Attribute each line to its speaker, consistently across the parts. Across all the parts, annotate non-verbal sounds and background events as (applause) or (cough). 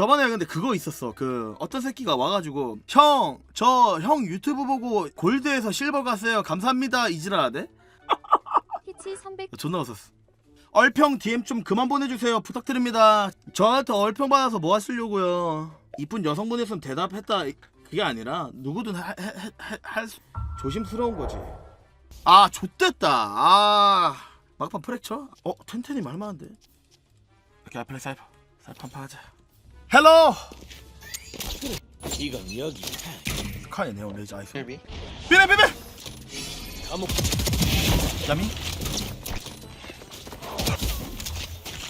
Speaker 1: 저번에 근데 그거 있었어. 그 어떤 새끼가 와가지고 형 저 형 유튜브 보고 골드에서 실버 갔어요. 감사합니다. 이지랄하대.
Speaker 2: 피치 300
Speaker 1: 존나 웃었어. 얼평 DM 좀 그만 보내주세요. 부탁드립니다. 저한테 얼평 받아서 뭐 하시려고요? 이쁜 여성분이었으면 대답했다. 그게 아니라 누구든 할 수- 조심스러운 거지. 아 좆됐다. 아 막판 프랙처? 어 텐텐이 말 많은데. 이렇게 앞에 사이퍼 사이퍼 하자. 헬로.
Speaker 3: 이건 여기
Speaker 1: 카의 네온 레이저 아이스.
Speaker 4: 헬비
Speaker 1: 비네 비네.
Speaker 3: 감옥
Speaker 1: 야미.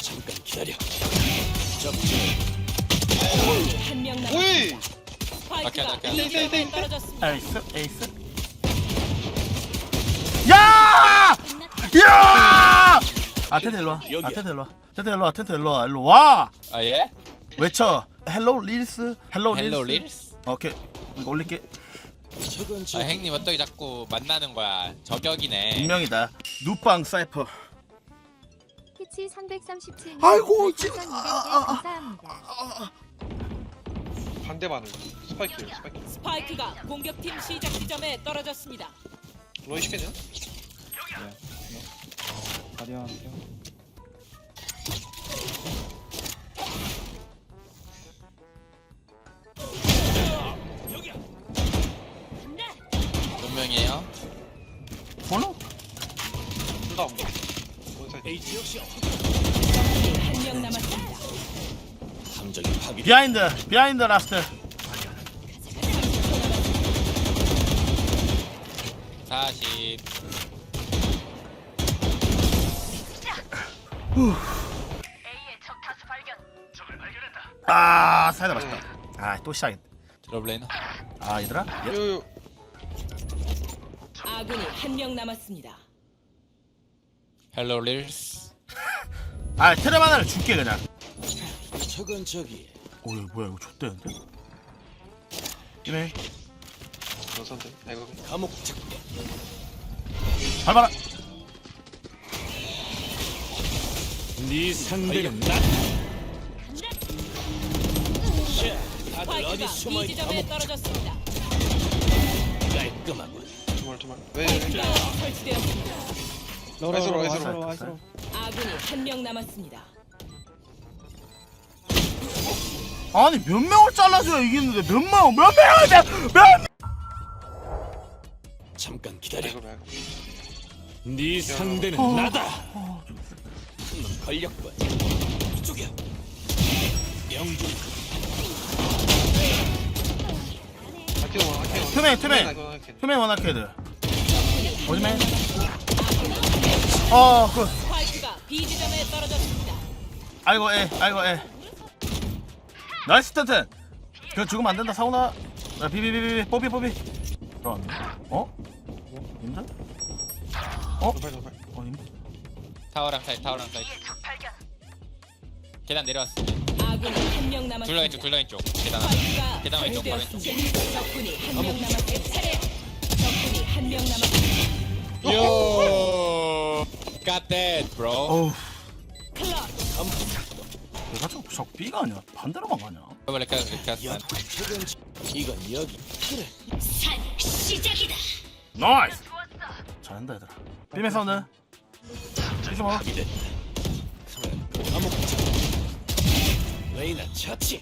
Speaker 3: 잠깐 기다려
Speaker 5: 한명 남.
Speaker 4: 오이
Speaker 5: 스파이크가. 지점에 떨어졌습니다.
Speaker 1: 에이스 에이스. 야! 야! 아 텐트 일로 와. 아
Speaker 3: 여기야.
Speaker 1: 텐트 일로 와. 텐트 일로 와. 텐트 일로 와. 일로 와.
Speaker 6: 아 예?
Speaker 1: 외쳐. 헬로 릴스. 헬로 릴스.
Speaker 6: 헬로 릴스?
Speaker 1: 오케이. 이거 올릴게.
Speaker 3: 아저
Speaker 6: 행님 어떻게 자꾸 만나는 거야 저격이네
Speaker 1: 분명이다. 누빵 사이퍼.
Speaker 2: 피치 337
Speaker 1: 아이고, 진-
Speaker 2: 별풍선
Speaker 1: 아,
Speaker 2: 200개
Speaker 1: 아, 아.
Speaker 2: 감사합니다.
Speaker 4: 반대만을 스파이크예요 스파이크
Speaker 5: 스파이크가 공격팀 시작 지점에 떨어졌습니다.
Speaker 4: 로이 시켰냐?
Speaker 6: 몇
Speaker 1: 비하인드. 비하인드 라스트.
Speaker 6: 40
Speaker 1: 아, 사이다 맛있다. 아, 또 시작했네.
Speaker 6: 드롭레이너
Speaker 1: 아, 얘들아. 예.
Speaker 4: 요요
Speaker 5: 아군이 한 명 남았습니다.
Speaker 6: 헬로 릴스
Speaker 1: 아, 테레 하나를 줄게 그냥.
Speaker 3: 저건 저기
Speaker 1: 오, 이거 뭐야? 이거 좆대는데? 이네.
Speaker 4: 원선대 아이고
Speaker 3: 감옥 작전
Speaker 1: 밟아라.
Speaker 3: 네 상대는 나 다들 어디
Speaker 5: 스파이크가
Speaker 3: 숨어
Speaker 5: B
Speaker 3: 있
Speaker 5: 지점에
Speaker 3: 감옥
Speaker 5: 떨어졌습니다.
Speaker 3: 깔끔하군
Speaker 4: 두말 두말 왜왜
Speaker 5: 설치되었습니다.
Speaker 4: 아이소로 아이소로
Speaker 5: 아군이 한 명 남았습니다.
Speaker 1: 아니 몇 명을 잘라줘야 이기는데 몇 명, 몇 명을 잘, 몇
Speaker 3: 잠깐 기다려.
Speaker 4: 아이고 아이고
Speaker 3: 네 상대는
Speaker 1: 어.
Speaker 3: 나다. 한놈 걸렸군 이쪽이야.
Speaker 4: 원 아키도
Speaker 1: 투맨, 투맨. 투맨 원아케드. 어디맨? 어, 그,
Speaker 5: 스파이크가 B 지점에 떨어졌습니다.
Speaker 1: 아이고 에, 아이고 에. 나이스 텐텐. 그 죽으면 안 된다 사우나. 야, 비비비비비, 뽀비 뽀비. 들어왔네. 어? 님들?
Speaker 4: 도발 도발
Speaker 1: 어, 님?
Speaker 6: 타워랑 사이 타워랑 사이 계단 내려왔어
Speaker 5: 아군이 한명
Speaker 6: 둘러. 왼쪽 둘러 왼쪽 계단 하나 계단 왼쪽 바로
Speaker 5: 설치되었습니다. 적군이 한 명 남았습니다. 적군이 한 명 남았습니다.
Speaker 6: 요 Got that bro
Speaker 1: 어우, 내가 저, 저 B가 아니야. 반대로만 가냐?
Speaker 6: 레카
Speaker 3: 야 저건 저- 이건 여기 그래
Speaker 1: 나이스. 잘한다 얘들아. 사운드. 이좀 와.
Speaker 3: 파괴됐다 감옥 작전 레이나 처치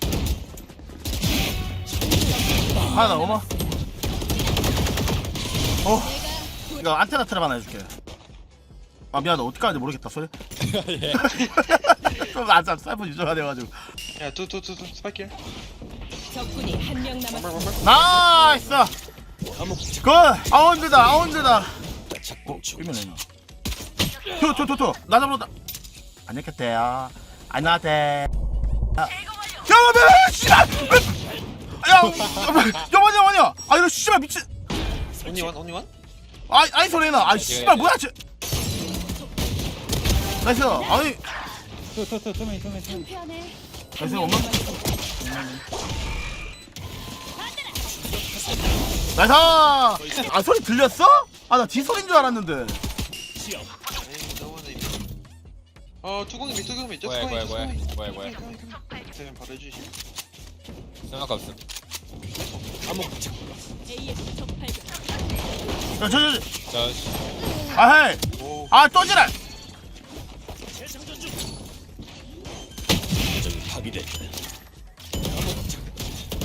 Speaker 1: 하나 더 오마. 어. 이거 안테나 트랩 하나 해줄게. 아 미안하다 어떻게 하는지 모르겠다 소리. (laughs) (laughs)
Speaker 6: 예.
Speaker 1: 좀 안참 사이퍼 유저가 돼가지고.
Speaker 4: 야투투투투 스파이크야
Speaker 5: 적군이 한명
Speaker 4: 반발
Speaker 5: 남았습니다.
Speaker 4: 반발
Speaker 1: 나이스.
Speaker 3: 감옥 작전
Speaker 1: 굿. 아운드다 아운드다. 어 이면 되나? 투투투투 나 잡았다. 안녕하세요. 안녕하세요. 여러분 씨발. 야, 여보냐 여보냐. 아 이거 씨발 미친.
Speaker 4: 언니 원 언니 원
Speaker 1: 아이 아이 소리나. 아 씨발 뭐야 쟤. 나이스. 아니
Speaker 2: 한편에
Speaker 1: 나이스 엄마. 나이스. 아 소리 들렸어? 아 나 뒤소리인 줄 알았는데.
Speaker 4: 에이 어 투공이 투공이
Speaker 6: 뭐야, 뭐야, 뭐야. 뭐야, 뭐야.
Speaker 4: 그냥 바로 해주시
Speaker 6: 생각 없음.
Speaker 5: AS 적 발견.
Speaker 1: 야, 저, 저,
Speaker 6: 저
Speaker 1: 저. 아, 헤이.
Speaker 4: 오
Speaker 1: 아, 또 지랄.
Speaker 3: 재장전 중. 적이 파괴됐다.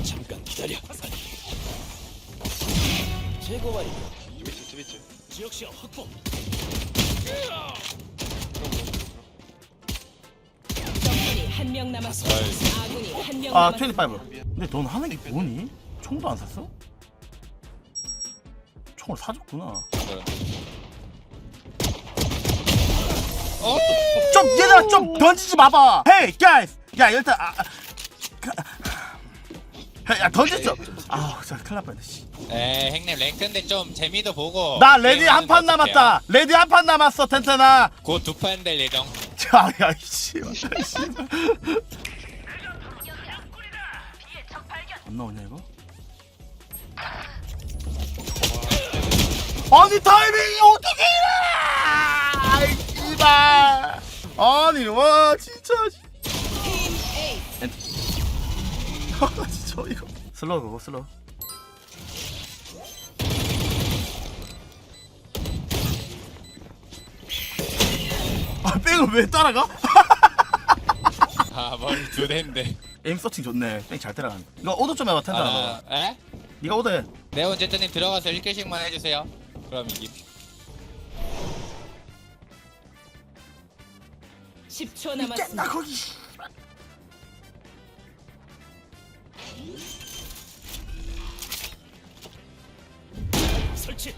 Speaker 3: 잠깐 기다려. 제거 완료.
Speaker 4: 투비트 투비트
Speaker 3: 지역 시야 확보.
Speaker 5: 적군이 한 명 남았습니다.
Speaker 6: 어이.
Speaker 5: 아군이 한 명
Speaker 1: 아,
Speaker 5: 남았습니다.
Speaker 1: 25. 근데 넌 하는 게 뭐니? 총도 안 샀어? 총을 사줬구나.
Speaker 6: 어?
Speaker 1: 좀 얘들아 좀 던지지 마봐. Hey guys. 야 일단 아, 아, 그, 야 던졌어. 아우 진짜 큰일 날 뻔했네. 씨.
Speaker 6: 에 행님 랭크인데 좀 재미도 보고.
Speaker 1: 나 레디 한 판 남았다. 레디 한 판 남았어 텐텐아.
Speaker 6: 곧두 판 될 예정.
Speaker 1: 야야 씨. (laughs) 안 나오냐 이거? 아니 타이밍이 어떻게 이래? 아이 씨발. 아니 와 진짜.
Speaker 5: 팀
Speaker 1: 아 진짜 이거. 슬로우 그거 슬로우. 아 백을 왜 따라가?
Speaker 6: 아 머리 두 대인데.
Speaker 1: 에임 서칭 좋네. 뺑잘 따라가네. 이거 오더 좀 해봐 텐다.
Speaker 6: 아,
Speaker 1: 아,
Speaker 6: 에?
Speaker 1: 네가 오더 해.
Speaker 6: 네온 제트님 들어가서 1킬씩만 해주세요. 그럼 이김.
Speaker 5: 10초 남았습니다.
Speaker 1: 거기.
Speaker 3: 설치.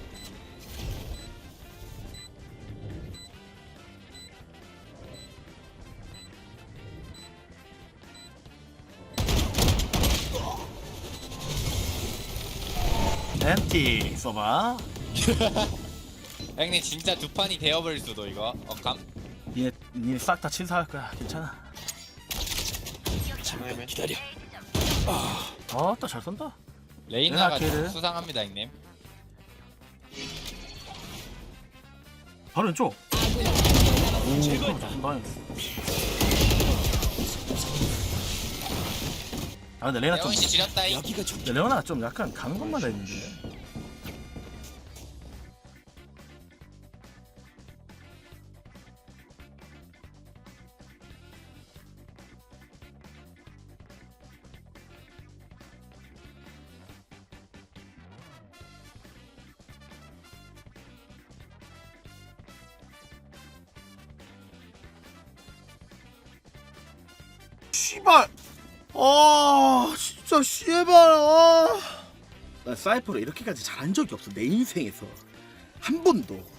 Speaker 1: 엠티 써봐. (laughs)
Speaker 6: 행님 진짜 두 판이 되어버릴 수도 이거. 어감?
Speaker 1: 니네 니네 싹다 친사할 거야. 괜찮아.
Speaker 3: 잠깐 기다려.
Speaker 1: 아따 잘 쏜다.
Speaker 6: 레이나가
Speaker 1: 레나키를.
Speaker 6: 수상합니다 형님.
Speaker 1: 바로 왼쪽. 오, 잘 쏜다. 아 근데 레나 좀
Speaker 6: 레온 씨 지렸다잉.
Speaker 3: 여기가 좀
Speaker 1: 근데 레오나 좀 약간 가는 것만 다 있는데. 씨발. 아 진짜 씨발. 아. 나 사이퍼를 이렇게까지 잘한 적이 없어 내 인생에서 한 번도.